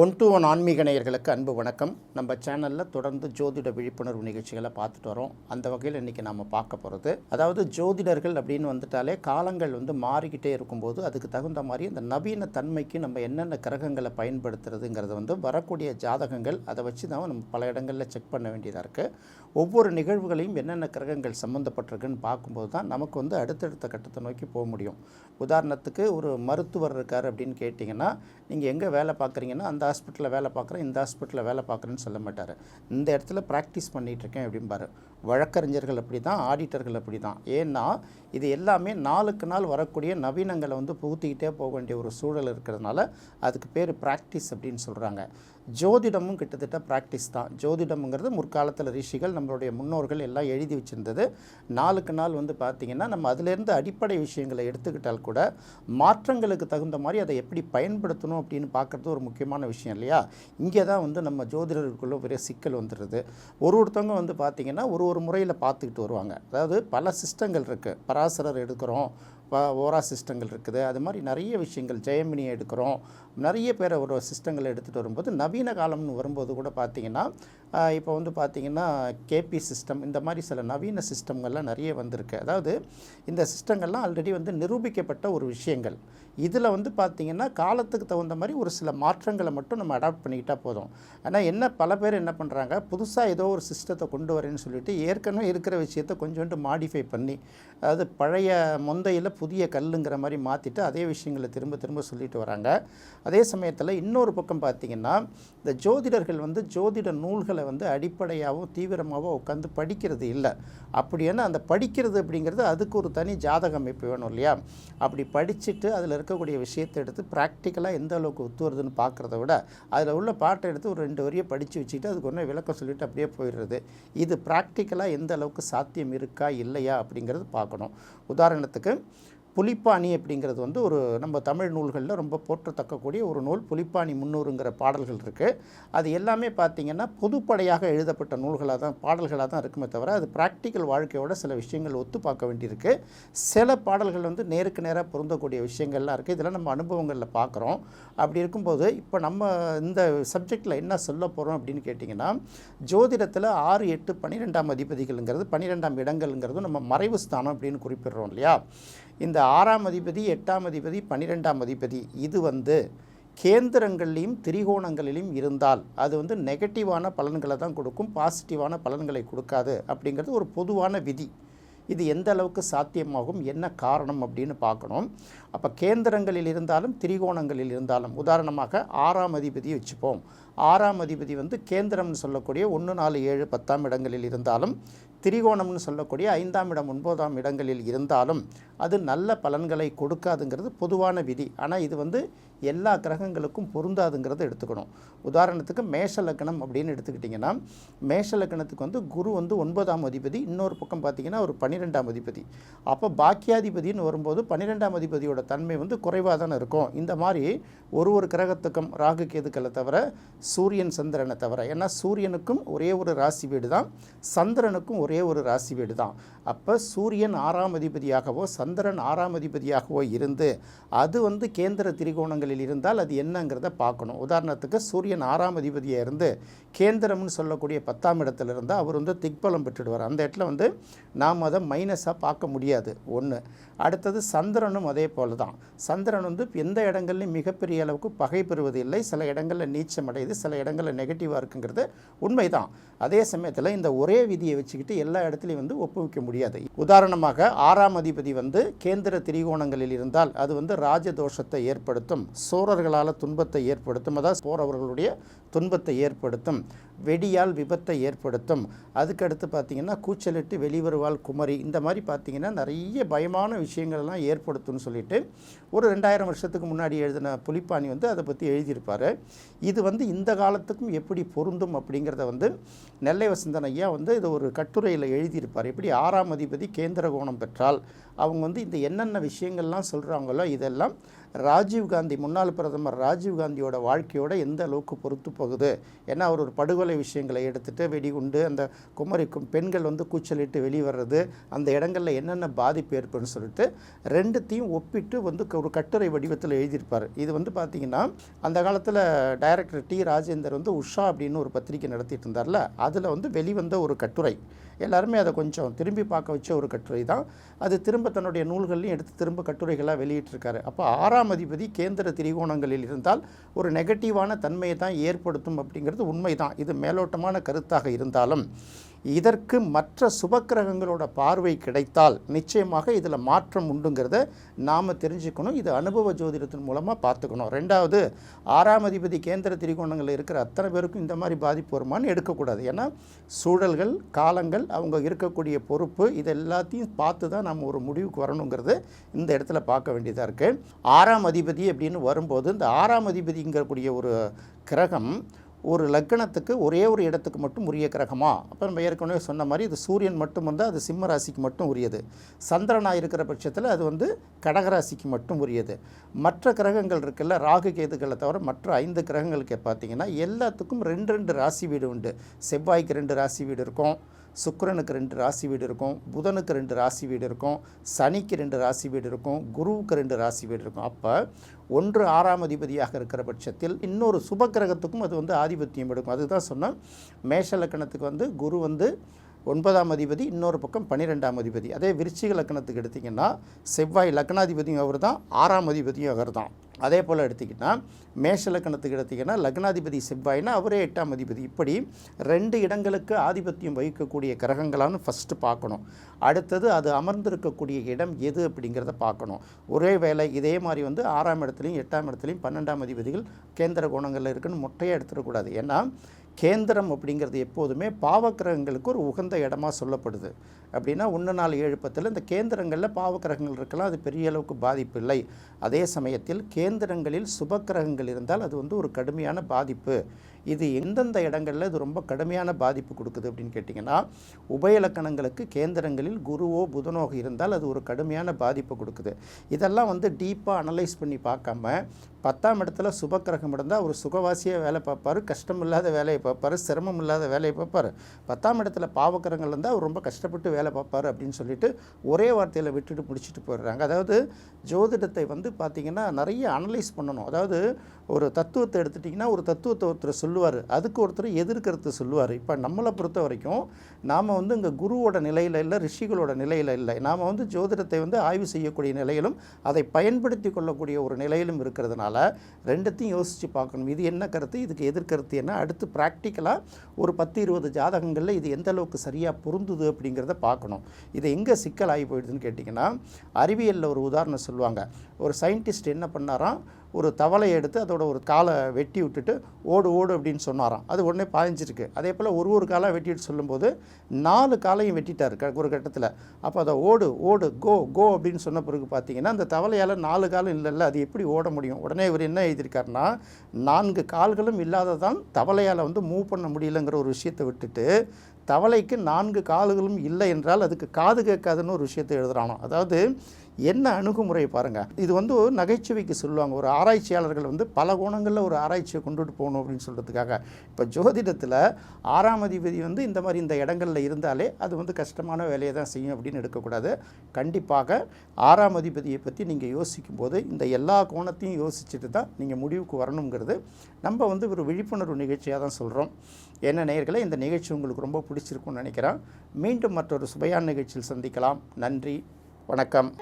One to one ஆன்மீக நேயர்களுக்கு அன்பு வணக்கம். நம்ம சேனலில் தொடர்ந்து ஜோதிட விழிப்புணர்வு நிகழ்ச்சிகளை பார்த்துட்டு வரோம். அந்த வகையில் இன்றைக்கி நம்ம பார்க்க போகிறது அதாவது ஜோதிடர்கள் அப்படின்னு வந்துட்டாலே காலங்கள் வந்து மாறிக்கிட்டே இருக்கும்போது அதுக்கு தகுந்த மாதிரி இந்த நவீன தன்மைக்கு நம்ம என்னென்ன கிரகங்களை பயன்படுத்துறதுங்கிறது வந்து வரக்கூடிய ஜாதகங்கள் அதை வச்சு தான் நம்ம பல இடங்களில் செக் பண்ண வேண்டியதாக இருக்குது ஒவ்வொரு நிகழ்வுகளையும் என்னென்ன கிரகங்கள் சம்மந்தப்பட்டிருக்குன்னு பார்க்கும்போது தான் நமக்கு வந்து அடுத்தடுத்த கட்டத்தை நோக்கி போக முடியும். உதாரணத்துக்கு ஒரு மருத்துவர் இருக்கார் அப்படின்னு கேட்டிங்கன்னா நீங்கள் எங்கே வேலை பார்க்குறீங்கன்னா அந்த ஹாஸ்பிட்டலில் வேலை பார்க்குறேன் இந்த ஹாஸ்பிட்டலில் வேலை பார்க்குறேன்னு சொல்ல மாட்டார். இந்த இடத்துல ப்ராக்டிஸ் பண்ணிகிட்ருக்கேன் அப்படிம்பாரு. வழக்கறிஞர்கள் அப்படி தான் ஆடிட்டர்கள் அப்படி தான் ஏன்னா இது எல்லாமே நாளுக்கு நாள் வரக்கூடிய நவீனங்களை வந்து புகுத்திக்கிட்டே போக வேண்டிய ஒரு சூழல் இருக்கிறதுனால அதுக்கு பேர் ப்ராக்டிஸ் அப்படின்னு சொல்கிறாங்க ஜோதிடமும் கிட்டத்தட்ட ப்ராக்டிஸ் தான். ஜோதிடம்ங்கிறது முற்காலத்தில் ரிஷிகள் நம்மளுடைய முன்னோர்கள் எல்லாம் எழுதி வச்சுருந்தது. நாளுக்கு நாள் வந்து பார்த்திங்கன்னா நம்ம அதிலேருந்து அடிப்படை விஷயங்களை எடுத்துக்கிட்டால் கூட மாற்றங்களுக்கு தகுந்த மாதிரி அதை எப்படி பயன்படுத்தணும் அப்படின்னு பார்க்குறது ஒரு முக்கியமான விஷயம் இல்லையா? இங்கே தான் வந்து நம்ம ஜோதிடர்களுக்குள்ள பெரிய சிக்கல் வந்துடுது. ஒரு ஒருத்தவங்க வந்து பார்த்திங்கன்னா ஒரு ஒரு முறையில் பார்த்துக்கிட்டு வருவாங்க. அதாவது பல சிஸ்டங்கள் இருக்குது பராசரர் எடுக்கிறோம் இப்போ ஓரா சிஸ்டங்கள் இருக்குது. அது மாதிரி நிறைய விஷயங்கள் ஜெயமினியை எடுக்கிறோம். நிறைய பேரை ஒரு சிஸ்டங்கள் எடுத்துகிட்டு வரும்போது நவீன காலம்னு வரும்போது கூட பார்த்திங்கன்னா இப்போ வந்து பார்த்திங்கன்னா கேபி சிஸ்டம் இந்த மாதிரி சில நவீன சிஸ்டங்கள்லாம் நிறைய வந்திருக்கு. அதாவது இந்த சிஸ்டங்கள்லாம் ஆல்ரெடி வந்து நிரூபிக்கப்பட்ட ஒரு விஷயங்கள். இதில் வந்து பார்த்திங்கன்னா காலத்துக்கு தகுந்த மாதிரி ஒரு சில மாற்றங்களை மட்டும் நம்ம அடாப்ட் பண்ணிக்கிட்டால் போதும். ஆனால் என்ன பல பேர் என்ன பண்ணுறாங்க புதுசாக ஏதோ ஒரு சிஸ்டத்தை கொண்டு வரேன்னு சொல்லிட்டு ஏற்கனவே இருக்கிற விஷயத்தை கொஞ்சோண்டு மாடிஃபை பண்ணி அதாவது பழைய மொந்தையில் புதிய கல்லுங்கிற மாதிரி மாற்றிட்டு அதே விஷயங்களை திரும்ப திரும்ப சொல்லிட்டு வராங்க. அதே சமயத்தில் இன்னொரு பக்கம் பார்த்திங்கன்னா இந்த ஜோதிடர்கள் வந்து ஜோதிட நூல்களை வந்து அடிப்படையாகவும் தீவிரமாகவும் உட்காந்து படிக்கிறது இல்லை. அப்படின்னா அந்த படிக்கிறது அப்படிங்கிறது அதுக்கு ஒரு தனி ஜாதக அமைப்பு வேணும் இல்லையா? அப்படி படிச்சுட்டு அதில் இருக்க இருக்கக்கூடிய விஷயத்தை எடுத்து ப்ராக்டிக்கலாக எந்த அளவுக்கு ஒத்து வருதுன்னு பார்க்குறத விட அதில் உள்ள பாட்டை எடுத்து ஒரு ரெண்டு வரியை படித்து வச்சுக்கிட்டு அதுக்கு ஒன்றும் விளக்கம் சொல்லிட்டு அப்படியே போயிடுறது. இது ப்ராக்டிக்கலாக எந்த அளவுக்கு சாத்தியம் இருக்கா இல்லையா அப்படிங்கிறது பார்க்கணும். உதாரணத்துக்கு புலிப்பாணி அப்படிங்கிறது வந்து ஒரு நம்ம தமிழ் நூல்களில் ரொம்ப போற்றத்தக்கக்கூடிய ஒரு நூல். புலிப்பாணி முன்னூறுங்கிற பாடல்கள் இருக்குது அது எல்லாமே பார்த்திங்கன்னா பொதுப்படையாக எழுதப்பட்ட நூல்களாக தான் பாடல்களாக தான் இருக்குமே தவிர அது ப்ராக்டிக்கல் வாழ்க்கையோட சில விஷயங்கள் ஒத்து பார்க்க வேண்டியிருக்கு. சில பாடல்கள் வந்து நேருக்கு நேராக பொருந்தக்கூடிய விஷயங்கள்லாம் இருக்குது இதெல்லாம் நம்ம அனுபவங்களில் பார்க்குறோம். அப்படி இருக்கும்போது இப்போ நம்ம இந்த சப்ஜெக்டில் என்ன சொல்ல போகிறோம் அப்படின்னு கேட்டிங்கன்னா ஜோதிடத்தில் ஆறு எட்டு பன்னிரெண்டாம் அதிபதிகள்ங்கிறது பன்னிரெண்டாம் இடங்கள்ங்கிறதும் நம்ம மறைவு ஸ்தானம் அப்படின்னு குறிப்பிடுறோம் இல்லையா? இந்த ஆறாம் அதிபதி எட்டாம் அதிபதி பன்னிரெண்டாம் அதிபதி இது வந்து கேந்திரங்கள்லையும் திரிகோணங்களிலும் இருந்தால் அது வந்து நெகட்டிவான பலன்களை தான் கொடுக்கும் பாசிட்டிவான பலன்களை கொடுக்காது அப்படிங்கிறது ஒரு பொதுவான விதி. இது எந்த அளவுக்கு சாத்தியமாகும் என்ன காரணம் அப்படின்னு பார்க்கணும். அப்போ கேந்திரங்களில் இருந்தாலும் திரிகோணங்களில் இருந்தாலும் உதாரணமாக ஆறாம் அதிபதி வச்சுப்போம். ஆறாம் அதிபதி வந்து கேந்திரம்னு சொல்லக்கூடிய ஒன்று நாலு ஏழு பத்தாம் இடங்களில் இருந்தாலும் திரிகோணம்னு சொல்லக்கூடிய ஐந்தாம் இடம் ஒன்பதாம் இடங்களில் இருந்தாலும் அது நல்ல பலன்களை கொடுக்காதுங்கிறது பொதுவான விதி. ஆனால் இது வந்து எல்லா கிரகங்களுக்கும் பொருந்தாதுங்கிறத எடுத்துக்கணும். உதாரணத்துக்கு மேஷ லக்னம் அப்படின்னு எடுத்துக்கிட்டிங்கன்னா மேஷ லக்னத்துக்கு வந்து குரு வந்து ஒன்பதாம் அதிபதி இன்னொரு பக்கம் பார்த்திங்கன்னா ஒரு பன்னிரெண்டாம் அதிபதி. அப்போ பாக்கியாதிபதினு வரும்போது பன்னிரெண்டாம் அதிபதியோட தன்மை வந்து குறைவாக தானே இருக்கும். இந்த மாதிரி ஒரு ஒரு கிரகத்துக்கும் ராகு கேதுக்களை தவிர சூரியன் சந்திரனை தவிர ஏன்னா சூரியனுக்கும் ஒரே ஒரு ராசி வீடு தான் சந்திரனுக்கும் ஒரே ஒரு ராசி வீடு தான். அப்போ சூரியன் ஆறாம் அதிபதியாகவோ சந்திரன் ஆறாம் அதிபதியாகவோ இருந்து அது வந்து கேந்திர திரிகோணங்களில் இருந்தால் அது என்னங்கிறத பார்க்கணும். உதாரணத்துக்கு சூரியன் ஆறாம் அதிபதியாக இருந்து கேந்திரம்னு சொல்லக்கூடிய பத்தாம் இடத்துல இருந்தால் அவர் வந்து திக்பலம் பெற்றுடுவார். அந்த இடத்துல வந்து நாம் அதை மைனஸாக பார்க்க முடியாது. ஒன்று அடுத்தது சந்திரனும் அதே போல தான் சந்திரன் வந்து எந்த இடங்கள்லையும் மிகப்பெரிய அளவுக்கு பகை பெறுவது இல்லை. சில இடங்களில் நீச்சம் அடையுது சில இடங்களில் நெகட்டிவாக இருக்குங்கிறது உண்மைதான். அதே சமயத்தில் இந்த ஒரே விதியை வச்சுக்கிட்டு எல்லா இடத்துலையும் வந்து ஒப்புவிக்க முடியாது. உதாரணமாக ஆறாம் அதிபதி வந்து கேந்திர திரிகோணங்களில் இருந்தால் அது வந்து ராஜதோஷத்தை ஏற்படுத்தும் சோரர்களால் துன்பத்தை ஏற்படுத்தும். அதாவது சோரவர்களுடைய துன்பத்தை ஏற்படுத்தும் வெடியால் விபத்தை ஏற்படுத்தும். அதுக்கடுத்து பார்த்திங்கன்னா கூச்சலிட்டு வெளிவருவால் குமரி. இந்த மாதிரி பார்த்திங்கன்னா நிறைய பயமான விஷயங்கள்லாம் ஏற்படுத்தும்னு சொல்லிட்டு ஒரு ரெண்டாயிரம் வருஷத்துக்கு முன்னாடி எழுதின புலிப்பாணி வந்து அதை பற்றி எழுதியிருப்பார். இது வந்து இந்த காலத்துக்கும் எப்படி பொருந்தும் அப்படிங்கிறத வந்து நெல்லை வசந்தன் ஐயா வந்து இது ஒரு கட்டுரையில் எழுதியிருப்பார். எப்படி ஆறாம் அதிபதி கேந்திர கோணம் பெற்றால் அவங்க வந்து இந்த என்னென்ன விஷயங்கள்லாம் சொல்கிறாங்களோ இதெல்லாம் ராஜீவ்காந்தி முன்னாள் பிரதமர் ராஜீவ்காந்தியோட வாழ்க்கையோட எந்த அளவுக்கு பொறுத்து போகுது? ஏன்னா அவர் ஒரு படுகொலை விஷயங்களை எடுத்துகிட்டு வெடிகுண்டு அந்த குமரிக்கும் பெண்கள் வந்து கூச்சலிட்டு வெளிவர்றது அந்த இடங்களில் என்னென்ன பாதிப்பு ஏற்படுன்னு சொல்லிட்டு ரெண்டுத்தையும் ஒப்பிட்டு வந்து ஒரு கட்டுரை வடிவத்தில் எழுதியிருப்பார். இது வந்து பார்த்திங்கன்னா அந்த காலத்தில் டைரக்டர் டி ராஜேந்தர் வந்து உஷா அப்படின்னு ஒரு பத்திரிக்கை நடத்திட்டு இருந்தார்ல அதில் வந்து வெளிவந்த ஒரு கட்டுரை. எல்லாருமே அதை கொஞ்சம் திரும்பி பார்க்க வச்ச ஒரு கட்டுரை தான். அது திரும்ப தன்னுடைய நூல்கள்லையும் எடுத்து திரும்ப கட்டுரைகளாக வெளியிட்டிருக்காரு. அப்போ ஆறாம் அதிபதி கேந்திர திரிகோணங்களில் இருந்தால் ஒரு நெகட்டிவான தன்மையை தான் ஏற்படுத்தும் அப்படிங்கிறது உண்மைதான். இது மேலோட்டமான கருத்தாக இருந்தாலும் இதற்கு மற்ற சுபக்கிரகங்களோட பார்வை கிடைத்தால் நிச்சயமாக இதில் மாற்றம் உண்டுங்கிறத நாம் தெரிஞ்சுக்கணும். இது அனுபவ ஜோதிடத்தின் மூலமாக பார்த்துக்கணும். ரெண்டாவது ஆறாம் அதிபதி கேந்திர திரிகோணங்களில் இருக்கிற அத்தனை பேருக்கும் இந்த மாதிரி பாதிப்பு வருமானு எடுக்கக்கூடாது. ஏன்னா சூழல்கள் காலங்கள் அவங்க இருக்கக்கூடிய பொறுப்பு இது எல்லாத்தையும் பார்த்து தான் நம்ம ஒரு முடிவுக்கு வரணுங்கிறது இந்த இடத்துல பார்க்க வேண்டியதாக இருக்குது ஆறாம் அதிபதி அப்படின்னு வரும்போது இந்த ஆறாம் அதிபதிங்கக்கூடிய ஒரு கிரகம் ஒரு லக்னத்துக்கு ஒரே ஒரு இடத்துக்கு மட்டும் உரிய கிரகமா? அப்போ நம்ம ஏற்கனவே சொன்ன மாதிரி இது சூரியன் மட்டும் வந்து அது சிம்ம ராசிக்கு மட்டும் உரியது. சந்திரனாக இருக்கிற பட்சத்தில் அது வந்து கடகராசிக்கு மட்டும் உரியது. மற்ற கிரகங்கள் இருக்குல்ல ராகு கேதுகளை தவிர மற்ற ஐந்து கிரகங்களுக்கு பார்த்தீங்கன்னா எல்லாத்துக்கும் ரெண்டு ரெண்டு ராசி வீடு உண்டு. செவ்வாய்க்கு ரெண்டு ராசி வீடு இருக்கும். சுக்கிரனுக்கு ரெண்டு ராசி வீடு இருக்கும் புதனுக்கு ரெண்டு ராசி வீடு இருக்கும் சனிக்கு ரெண்டு ராசி வீடு இருக்கும் குருவுக்கு ரெண்டு ராசி வீடு இருக்கும். அப்போ ஒன்று ஆறாம் அதிபதியாக இருக்கிற பட்சத்தில் இன்னொரு சுப கிரகத்துக்கும் அது வந்து ஆதிபத்தியம் எடுக்கும். அதுதான் சொன்னால் மேஷ லக்கணத்துக்கு வந்து குரு வந்து ஒன்பதாம் அதிபதி இன்னொரு பக்கம் பன்னிரெண்டாம் அதிபதி. அதே விருச்சிக லக்கணத்துக்கு எடுத்திங்கன்னா செவ்வாய் லக்னாதிபதியும் அவர் தான் ஆறாம் அதிபதியும் அவர் தான் அதே போல் எடுத்திங்கன்னா மேஷ லக்கணத்துக்கு எடுத்திங்கன்னா லக்னாதிபதி செவ்வாய்னா அவரே எட்டாம் அதிபதி. இப்படி ரெண்டு இடங்களுக்கு ஆதிபத்தியம் வகிக்கக்கூடிய கிரகங்களான்னு ஃபஸ்ட்டு பார்க்கணும். அடுத்தது அது அமர்ந்திருக்கக்கூடிய இடம் எது அப்படிங்கிறத பார்க்கணும். ஒரே வேளை இதே மாதிரி வந்து ஆறாம் இடத்துலையும் எட்டாம் இடத்துலையும் பன்னெண்டாம் அதிபதிகள் கேந்திர கோணங்களில் இருக்குன்னு மொட்டையாக எடுத்துடக்கூடாது. ஏன்னா கேந்திரம் அப்படிங்கிறது எப்போதுமே பாவக்கிரகங்களுக்கு ஒரு உகந்த இடமா சொல்லப்படுது. அப்படின்னா ஒன்று நாலு ஏழு பத்தில் இந்த கேந்திரங்களில் பாவக்கிரகங்கள் இருக்கலாம் அது பெரிய அளவுக்கு பாதிப்பு இல்லை. அதே சமயத்தில் கேந்திரங்களில் சுபக்கிரகங்கள் இருந்தால் அது வந்து ஒரு கடுமையான பாதிப்பு. இது எந்தெந்த இடங்களில் இது ரொம்ப கடுமையான பாதிப்பு கொடுக்குது அப்படின்னு கேட்டிங்கன்னா உபயலக்கணங்களுக்கு கேந்திரங்களில் குருவோ புதனோ இருந்தால் அது ஒரு கடுமையான பாதிப்பு கொடுக்குது. இதெல்லாம் வந்து டீப்பாக அனலைஸ் பண்ணி பார்க்காம பத்தாம் இடத்துல சுபக்கிரகம் இருந்தால் அவர் சுகவாசியாக வேலை பார்ப்பார் கஷ்டம் இல்லாத வேலையை பார்ப்பார் சிரமம் இல்லாத வேலையை பார்ப்பார். பத்தாம் இடத்துல பாவக்கரங்கள் இருந்தால் அவர் ரொம்ப கஷ்டப்பட்டு வேலை பார்ப்பார் அப்படின்னு சொல்லிட்டு ஒரே வார்த்தையில் விட்டுட்டு முடிச்சுட்டு போயிடுறாங்க. அதாவது ஜோதிடத்தை வந்து பார்த்திங்கன்னா நிறைய அனலைஸ் பண்ணணும். அதாவது ஒரு தத்துவத்தை எடுத்துட்டிங்கன்னா ஒரு தத்துவத்தை ஒருத்தர் சொல்லுவார். அதுக்கு ஒருத்தர் எதிர்கருத்து சொல்லுவார். இப்போ நம்மளை பொறுத்த வரைக்கும் நாம் வந்து இங்கே குருவோட நிலையில் இல்லை ரிஷிகளோட நிலையில் இல்லை. நாம் வந்து ஜோதிடத்தை வந்து ஆய்வு செய்யக்கூடிய நிலையிலும் அதை பயன்படுத்தி கொள்ளக்கூடிய ஒரு நிலையிலும் இருக்கிறதுனால ரெண்டுத்தையும் யோசித்து பார்க்கணும். இது என்ன கருத்து? இதுக்கு எதிர்கருத்து என்ன? அடுத்து ப்ராக்டிக்கலாக ஒரு பத்து இருபது ஜாதகங்களில் இது எந்த அளவுக்கு சரியாக பொருந்துது அப்படிங்கிறத பார்க்கணும். இது எங்கே சிக்கல் ஆகி போயிடுதுன்னு கேட்டிங்கன்னா அறிவியலில் ஒரு உதாரணம் சொல்லுவாங்க. ஒரு சயின்டிஸ்ட் என்ன பண்ணாராம்? ஒரு தவளையை எடுத்து அதோட ஒரு காலை வெட்டி விட்டுட்டு ஓடு ஓடு அப்படின்னு சொன்னாராம். அது உடனே பாய்ஞ்சிருக்கு. அதே போல் ஒரு ஒரு காலாக வெட்டிட்டு சொல்லும்போது நாலு காலையும் வெட்டிட்டார் க- ஒரு கட்டத்தில். அப்போ அதை ஓடு ஓடு கோ கோ அப்படின்னு சொன்ன பிறகு பார்த்தீங்கன்னா அந்த தவளையால் நாலு காலம் இல்லைல்ல அது எப்படி ஓட முடியும்? உடனே இவர் என்ன எழுதியிருக்காருன்னா நான்கு கால்களும் இல்லாததான் தவளையால் வந்து மூவ் பண்ண முடியலங்கிற ஒரு விஷயத்தை விட்டுட்டு தவளைக்கு நான்கு கால்களும் இல்லை என்றால் அதுக்கு காது கேட்காதுன்னு ஒரு விஷயத்தை எழுதுகிறானோ அதாவது என்ன அணுகுமுறை பாருங்கள் இது வந்து ஒரு நகைச்சுவைக்கு சொல்லுவாங்க. ஒரு ஆராய்ச்சியாளர்கள் வந்து பல கோணங்களில் ஒரு ஆராய்ச்சியை கொண்டுட்டு போகணும் அப்படின்னு சொல்கிறதுக்காக இப்போ ஜோதிடத்தில் ஆறாம் அதிபதி வந்து இந்த மாதிரி இந்த இடங்களில் இருந்தாலே அது வந்து கஷ்டமான வேலையை தான் செய்யும் அப்படின்னு எடுக்கக்கூடாது. கண்டிப்பாக ஆறாம் அதிபதியை பற்றி நீங்கள் யோசிக்கும் போது இந்த எல்லா கோணத்தையும் யோசிச்சுட்டு தான் நீங்கள் முடிவுக்கு வரணுங்கிறது நம்ம வந்து ஒரு விழிப்புணர்வு நிகழ்ச்சியாக தான் சொல்கிறோம் என்ன நேயர்களே இந்த நிகழ்ச்சி உங்களுக்கு ரொம்ப பிடிச்சிருக்கும்னு நினைக்கிறேன். மீண்டும் மற்றொரு சுவையான நிகழ்ச்சியில் சந்திக்கலாம். நன்றி. வணக்கம்.